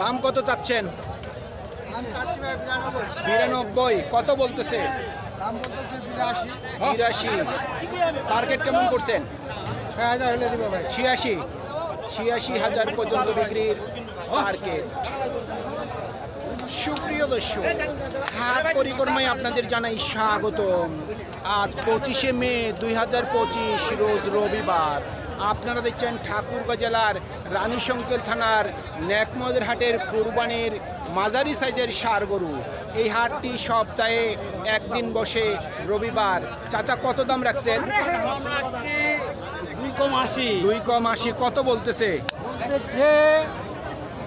দাম কত চাচ্ছেন? বিরানব্বই। কত বলতেছে? বিরাশি। টার্গেট কেমন করছেন? ছিয়াশি। ছিয়াশি হাজার পর্যন্ত বিক্রির টার্গেট সুপ্রিয় দর্শক, হাট পরিক্রমায় আপনাদের জানাই স্বাগতম। আজ পঁচিশে মে দুই হাজার পঁচিশ, রোজ রবিবার। আপনারা দেখছেন ঠাকুরগাঁ জেলার রানীশঙ্কেল থানার ন্যাকমদের হাটের কোরবানির মাঝারি সাইজের সার গরু। এই হাটটি সপ্তাহে একদিন বসে রবিবার। চাচা কত দাম রাখছেন? দুই কম আশি। দুই কম আশি কত বলতেছে?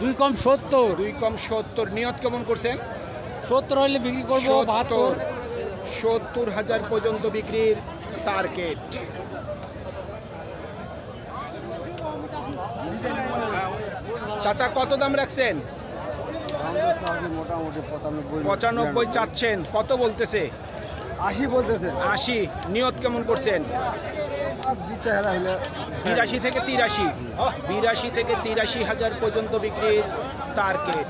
দুই কম সত্তর। দুই কম সত্তর নিয়ত কেমন করছেন? সত্তর হলে বিক্রি করব বাহাত্তর। সত্তর হাজার পর্যন্ত বিক্রির টার্গেট। চাচা কত দাম রাখছেন? পঁচানব্বই চাচ্ছেন। কত বলতেছে? আশি বলতেছে। আশি। নিয়ত কেমন করছেন? বিরাশি থেকে তিরাশি। বিরাশি থেকে তিরাশি হাজার পর্যন্ত বিক্রির টার্গেট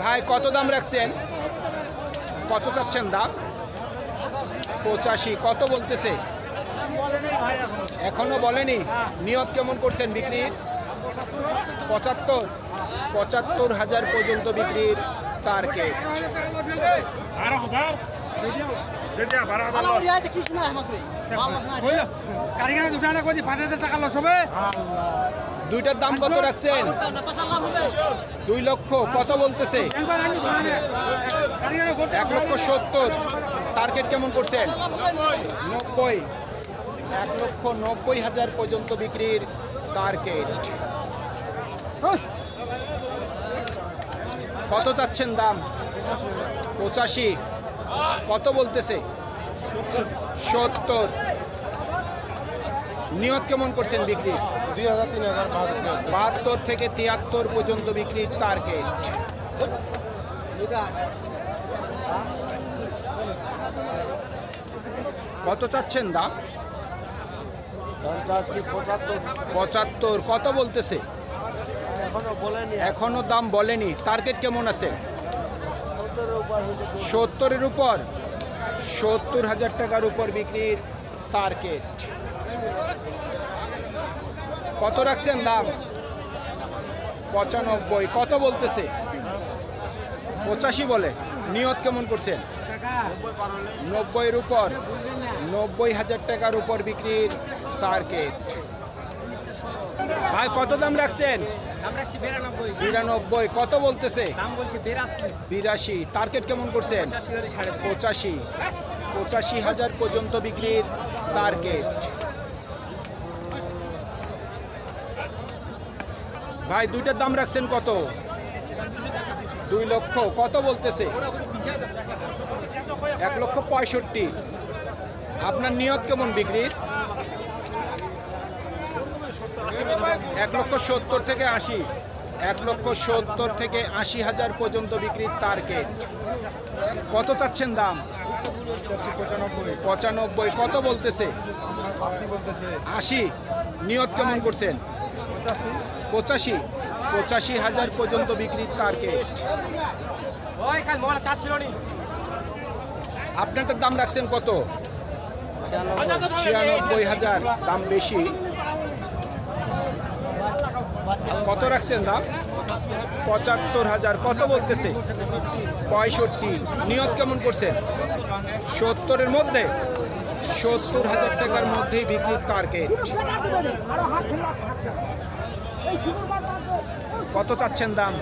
ভাই কত দাম রাখছেন? কত চাচ্ছেন দাম? পঁচাশি। কত বলতেছে? এখনও বলেনি। নিয়ত কেমন করছেন বিক্রির পঁচাত্তর? পঁচাত্তর হাজার পর্যন্ত বিক্রির টার্গেট কারিগর দুটানা কই পাঁচ হাজার টাকা লস হবে দুইটার দাম কত রাখছেন? দুই লক্ষ। কত বলতেছে? এক লক্ষ সত্তর। টার্গেট কেমন করছেন? নব্বই। এক লক্ষ নব্বই হাজার পর্যন্ত বিক্রির টার্গেট। কত চাচ্ছেন দাম? পঁচাশি। কত বলতেছে? সত্তর। নিয়ত কেমন করছেন বিক্রি? দুই হাজার তিন হাজার বাহাত্তর থেকে তিয়াত্তর পর্যন্ত বিক্রির টার্গেট। কত চাচ্ছেন দাম? পঁচাত্তর, কত বলতেছে? এখনও দাম বলেনি। টার্গেট কেমন আছে? সত্তরের উপর। সত্তর হাজার টাকার উপর বিক্রির টার্গেট কত রাখছেন দাম? পঁচানব্বই, কত বলতেছে? পঁচাশি বলে। নিয়ত কেমন করছেন? নব্বইয়ের উপর। নব্বই হাজার টাকার উপর বিক্রির টার্গেট ভাই কত দাম রাখছেন? বিরানব্বই। কত বলতেছে? বিরাশি। টার্গেট কেমন করছেন। পঁচাশি। পঁচাশি হাজার পর্যন্ত বিক্রির টার্গেট। ভাই দুইটার দাম রাখছেন কত? দুই লক্ষ কত বলতেছে? এক লক্ষ পঁয়ষট্টি। আপনার নিয়ত কেমন বিক্রির? এক লক্ষ সত্তর থেকে আশি। এক লক্ষ সত্তর থেকে আশি হাজার পর্যন্ত বিক্রির টার্গেট। কত চাচ্ছেন দাম? পঁচানব্বই। কত বলতেছে? আশি নিয়ত কেমন করছেন? পঁচাশি। পঁচাশি। হাজার পর্যন্ত বিক্রির টার্গেট। আপনারটার দাম রাখছেন কত? ছিয়ানব্বই হাজার। দাম বেশি। কত রাখছেন দাম? পঁচাত্তর হাজার। কত বলতেছে? পঁয়ষট্টি। নিয়ত কেমন করছেন সত্তরের মধ্যে? সত্তর হাজার টাকার মধ্যেই বিক্রির টার্গেট কত চাচ্ছেন দাম?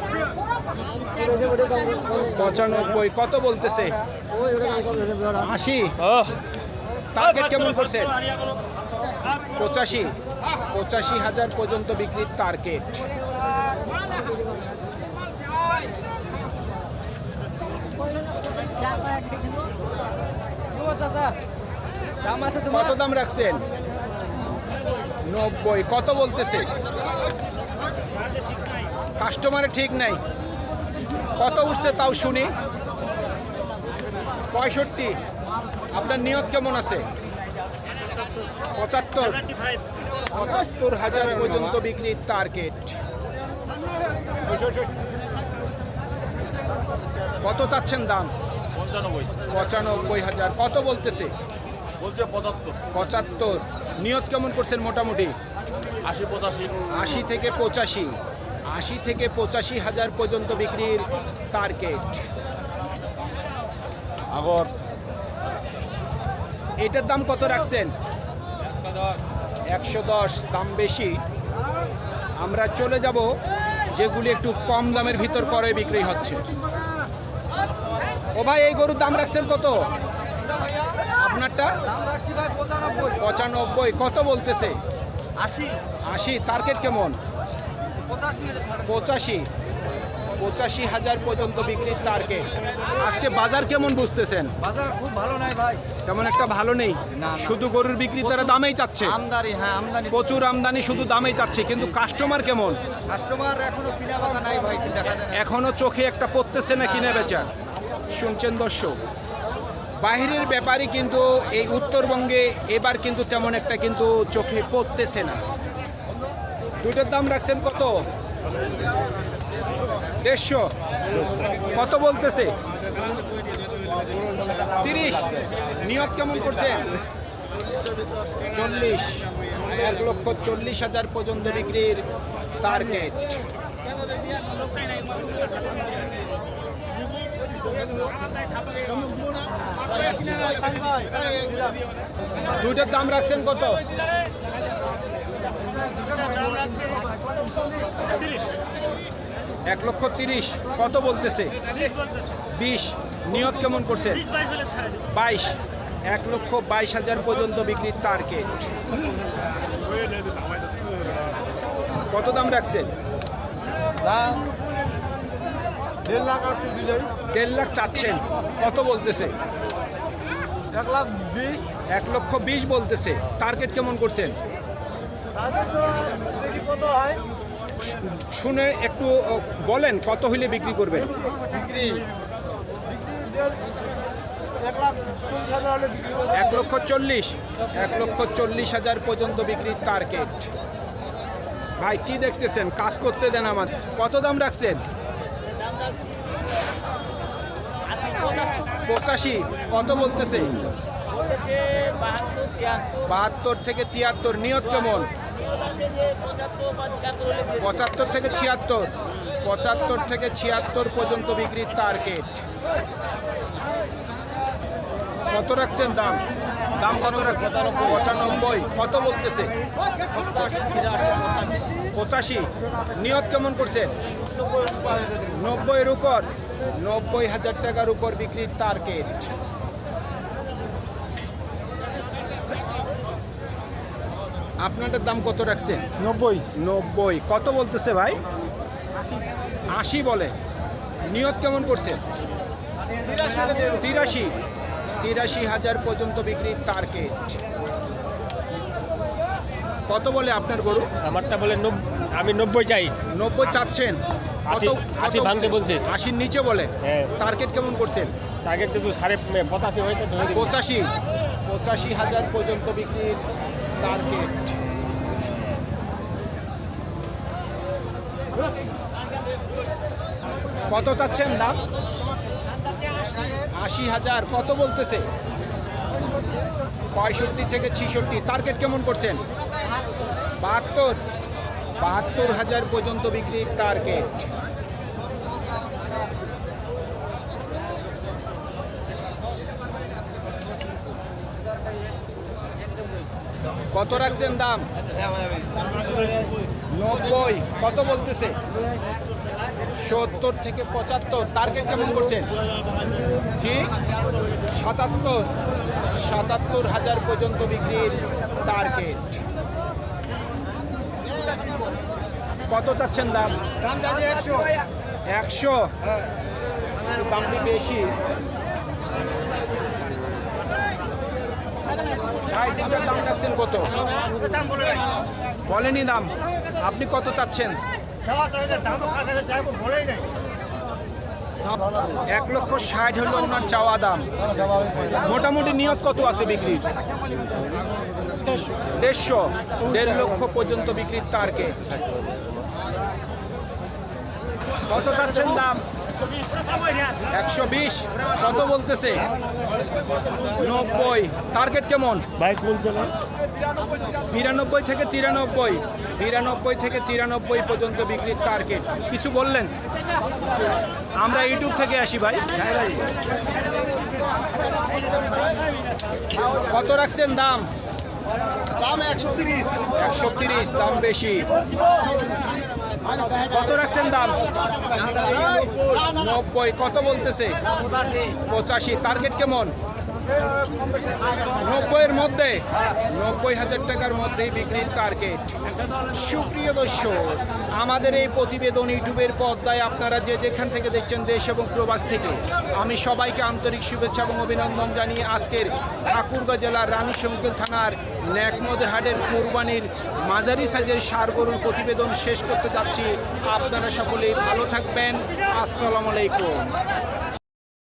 পঁচানব্বই। কত বলতেছে? আশি। টার্গেট কেমন করছেন? পঁচাশি। পঁচাশি হাজার পর্যন্ত বিক্রির টার্গেট কত দাম রাখছেন? নব্বই। কত বলতেছে? কাস্টমারের ঠিক নাই। কত উঠছে তাও শুনি। পঁয়ষট্টি। আপনার নিয়ত কেমন আছে? পঁচাত্তর। পঁচাত্তর হাজার পর্যন্ত বিক্রির টার্গেট কত চাচ্ছেন দাম? পঞ্চানব্বই। পঁচানব্বই হাজার। কত বলতেছে? বলছে পঁচাত্তর। পঁচাত্তর। নিয়ত কেমন করছেন মোটামুটি? আশি পঁচাশি। আশি থেকে পঁচাশি। আশি থেকে পঁচাশি হাজার পর্যন্ত বিক্রির টার্গেট আগর। এটার দাম কত রাখছেন? একশো দশ দাম বেশি। আমরা চলে যাব যেগুলি একটু কম দামের ভিতর করে বিক্রি হচ্ছে। ও ভাই এই গরুর দাম রাখছেন কত? আপনারটা? পঁচানব্বই। কত বলতেছে? আশি। আশি টার্গেট কেমন? পঁচাশি। পঁচাশি হাজার পর্যন্ত বিক্রির টার্গেট আজকে বাজার কেমন বুঝতেছেন? বাজার খুব ভালো নাই ভাই। তেমন একটা ভালো নেই? শুধু গরুর বিক্রি তারা দামেই চাচ্ছে। আমদানি হ্যাঁ আমদানি। প্রচুর আমদানি শুধু দামেই চাচ্ছে। কিন্তু কাস্টমার কেমন? কাস্টমার এখনও কিনা বাজা নাই ভাই দেখা যায় এখনও চোখে একটা পড়তেছে না কিনে বেচা। শুনছেন দর্শক বাহিরের ব্যাপারই কিন্তু এই উত্তরবঙ্গে এবার কিন্তু তেমন একটা কিন্তু চোখে পড়তেছে না। দুটোর দাম রাখছেন কত? দেড়শো। কত বলতেছে? তিরিশ। নিয়ত কেমন করছেন চল্লিশ। এক লক্ষ চল্লিশ হাজার পর্যন্ত বিক্রির টার্গেট দুইটার দাম রাখছেন কত? এক লক্ষ তিরিশ কত বলতেছে? বিশ নিয়ত কেমন করছেন বাইশ এক লক্ষ বাইশ হাজার পর্যন্ত বিক্রির টার্গেট কত দাম রাখছেন? দেড় লাখ চাচ্ছেন। কত বলতেছে? এক লাখ বিশ। এক লক্ষ বিশ বলতেছে। টার্গেট কেমন করছেন? কত হয়। শুনে একটু বলেন কত হইলে বিক্রি করবেন? বিক্রি। এক লক্ষ চল্লিশ এক লক্ষ চল্লিশ হাজার পর্যন্ত বিক্রির টার্গেট ভাই কি দেখতেছেন? কাজ করতে দেন আমার। কত দাম রাখছেন? পঁচাশি। কত বলতেছে? বাহাত্তর থেকে তিয়াত্তর নিয়ত কেমন? পঁচাত্তর থেকে ছিয়াত্তর। পঁচাত্তর থেকে ছিয়াত্তর পর্যন্ত বিক্রির টার্গেট কত রাখছেন দাম? দাম কত রাখছেন? পঁচানব্বই। কত বলতেছে? পঁচাশি। নিয়ত কেমন করছেন? নব্বইয়ের উপর। নব্বই হাজার টাকার উপর বিক্রির টার্গেট আপনাদের দাম কত রাখছেন? নব্বই। নব্বই। কত বলতেছে ভাই? আশি বলে। নিয়ত কেমন করছেন তিরাশি। তিরাশি হাজার পর্যন্ত বিক্রির টার্গেট কত বলে আপনার গরু? আমারটা বলে আমি নব্বই চাই। নব্বই চাচ্ছেন। আশি- ভাঙতে বলছে। আশির নিচে বলে। হ্যাঁ। টার্গেট কেমন করছেন? টার্গেট যদি সাড়ে পঁচাশি হয়েছে পঁচাশি। পঁচাশি হাজার পর্যন্ত বিক্রির টার্গেট কত চাচ্ছেন দাম? আশি হাজার কত বলতেছে? পঁয়ষট্টি থেকে ছিষট্টি। টার্গেট কেমন করছেন? বাহাত্তর। বাহাত্তর হাজার পর্যন্ত বিক্রির টার্গেট কত রাখছেন দাম? নব্বই। কত বলতেছে? সত্তর থেকে পঁচাত্তর। টার্গেট কেমন করছেন? জি? সাতাত্তর। সাতাত্তর হাজার পর্যন্ত বিক্রির টার্গেট কত চাচ্ছেন দাম? একশো। একশো? দামটি বেশি কত বলেনি দাম। আপনি কত চাচ্ছেন? এক লক্ষ ষাট হলো ওনার চাওয়া দাম। মোটামুটি নিয়ত কত আছে বিক্রির? দেড়শো। দেড় লক্ষ পর্যন্ত বিক্রির টার্গেট কত চাচ্ছেন দাম? একশো বিশ। কত বলতেছে? নব্বই। টার্গেট কেমন? ভাই কোন জেলা বিরানব্বই থেকে তিরানব্বই। বিরানব্বই থেকে তিরানব্বই পর্যন্ত বিক্রির টার্গেট কিছু বললেন? আমরা ইউটিউব থেকে আসি ভাই। কত রাখছেন দাম? দাম একশো তিরিশ। একশো তিরিশ দাম বেশি। কত রাখছেন দাম? নব্বই কত বলতেছে? পঁচাশি টার্গেট কেমন? নব্বইয়ের মধ্যে, নব্বই হাজার টাকার মধ্যেই বিক্রির টার্গেট সুপ্রিয় দর্শক, আমাদের এই প্রতিবেদন ইউটিউবের পর্দায় আপনারা যে যেখান থেকে দেখছেন দেশ এবং প্রবাস থেকে, আমি সবাইকে আন্তরিক শুভেচ্ছা এবং অভিনন্দন জানিয়ে আজকের ঠাকুরগাঁ জেলার রানী শঙ্কুল থানার ন্যাকমদের হাটের কোরবানির মাঝারি সাইজের সার গরুর প্রতিবেদন শেষ করতে যাচ্ছি। আপনারা সকলেই ভালো থাকবেন। আসসালামু আলাইকুম।